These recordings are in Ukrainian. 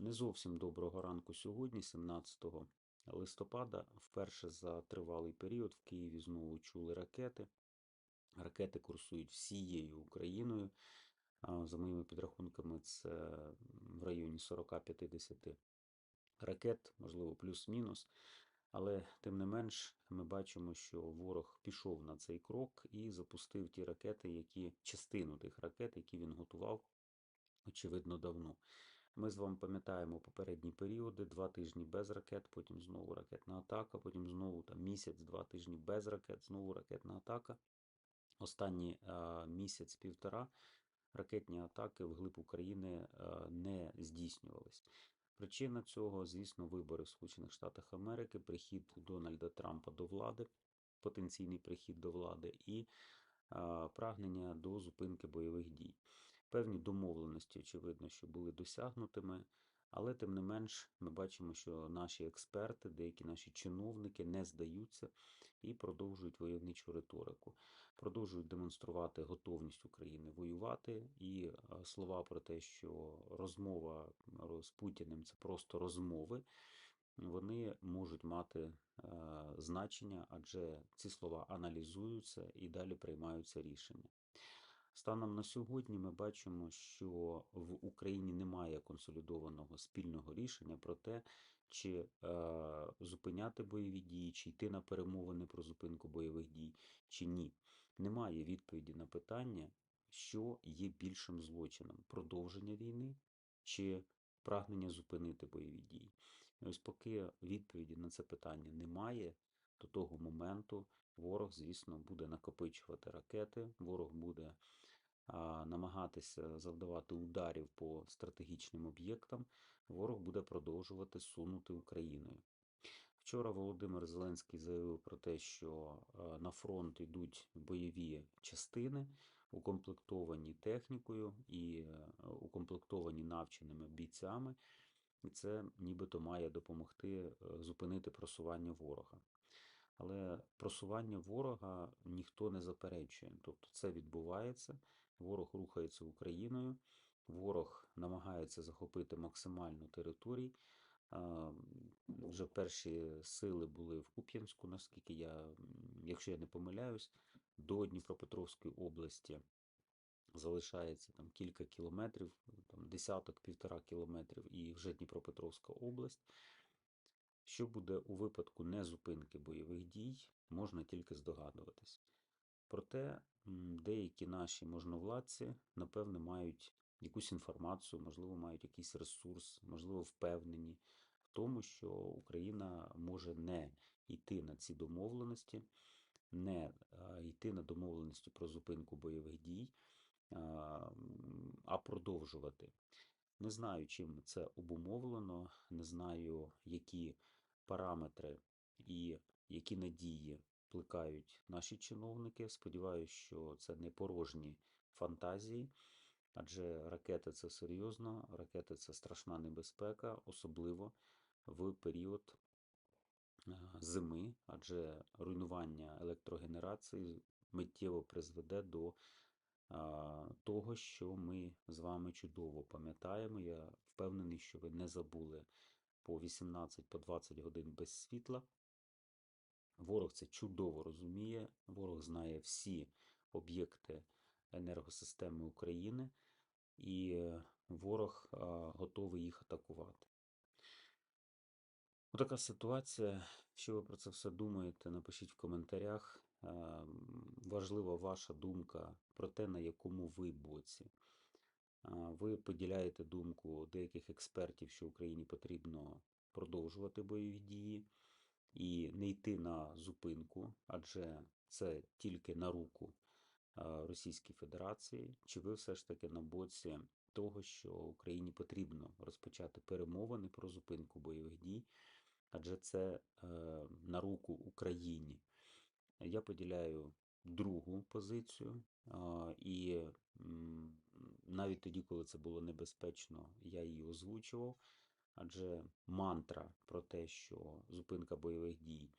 Не зовсім доброго ранку сьогодні, 17 листопада. Вперше за тривалий період в Києві знову чули ракети. Ракети курсують всією Україною. За моїми підрахунками, це в районі 40-50 ракет, можливо, плюс-мінус. Але тим не менш, ми бачимо, що ворог пішов на цей крок і запустив ті ракети, які частину тих ракет, які він готував, очевидно, давно. Ми з вами пам'ятаємо попередні періоди: два тижні без ракет, потім знову ракетна атака, потім знову там місяць, два тижні без ракет, знову ракетна атака. Останні місяць-півтора ракетні атаки вглиб України не здійснювались. Причина цього, звісно, вибори в Сполучених Штатах Америки, прихід Дональда Трампа до влади, потенційний прихід до влади і прагнення до зупинки бойових дій. Певні домовленості, очевидно, що були досягнутими, але тим не менш ми бачимо, що наші експерти, деякі наші чиновники не здаються і продовжують войовничу риторику, продовжують демонструвати готовність України воювати. І е, слова про те, що розмова з Путіним це просто розмови, вони можуть мати е, значення, адже ці слова аналізуються і далі приймаються рішення. Станом на сьогодні ми бачимо, що в Україні немає консолідованого спільного рішення про те, чи е, зупиняти бойові дії, чи йти на перемовини про зупинку бойових дій, чи ні. Немає відповіді на питання, що є більшим злочином: продовження війни чи прагнення зупинити бойові дії. І ось поки відповіді на це питання немає, до того моменту ворог, звісно, буде накопичувати ракети, ворог буде намагатися завдавати ударів по стратегічним об'єктам, ворог буде продовжувати сунути Україною. Вчора Володимир Зеленський заявив про те, що е, на фронт йдуть бойові частини, укомплектовані технікою і е, укомплектовані навченими бійцями, і це нібито має допомогти е, зупинити просування ворога. Але просування ворога ніхто не заперечує. Тобто це відбувається, ворог рухається Україною, ворог намагається захопити максимальну територію. Вже перші сили були в Куп'янську, наскільки я, якщо я не помиляюсь, до Дніпропетровської області залишається там кілька кілометрів, там десяток, півтора кілометрів, і вже Дніпропетровська область. Що буде у випадку незупинки бойових дій, можна тільки здогадуватись. Проте деякі наші можновладці, напевне, мають якусь інформацію, можливо, мають якийсь ресурс, можливо, впевнені в тому, що Україна може не йти на ці домовленості, не йти на домовленості про зупинку бойових дій, а продовжувати. Не знаю, чим це обумовлено, не знаю, які параметри і які надії плекають наші чиновники. Сподіваюся, що це не порожні фантазії, адже ракети це серйозно, ракети це страшна небезпека, особливо в період зими, адже руйнування електрогенерації миттєво призведе до того, що ми з вами чудово пам'ятаємо. Я впевнений, що ви не забули по 18-20 по 20 годин без світла. Ворог це чудово розуміє, ворог знає всі об'єкти енергосистеми України, і е, ворог готовий їх атакувати. Така ситуація. Що ви про це все думаєте? Напишіть в коментарях. Важлива ваша думка про те, на якому ви боці. Ви поділяєте думку деяких експертів, що Україні потрібно продовжувати бойові дії і не йти на зупинку, адже це тільки на руку Російській Федерації. Чи ви все ж таки на боці того, що Україні потрібно розпочати перемовини про зупинку бойових дій, адже це е, на руку Україні? Я поділяю другу позицію, і навіть тоді, коли це було небезпечно, я її озвучував. Адже мантра про те, що зупинка бойових дій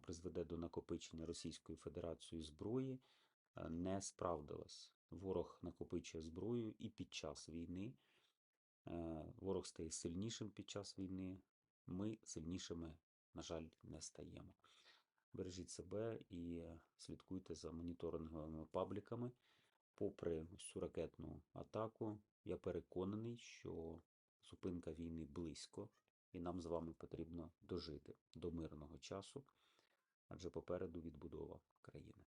призведе до накопичення Російською Федерацією зброї, не справдилась. Ворог накопичує зброю і під час війни. Е, Ворог стає сильнішим під час війни. Ми сильнішими, на жаль, не стаємо. Бережіть себе і слідкуйте за моніторинговими пабліками. Попри цю ракетну атаку, я переконаний, що зупинка війни близько, і нам з вами потрібно дожити до мирного часу, адже попереду відбудова країни.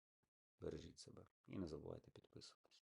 Бережіть себе і не забувайте підписуватись.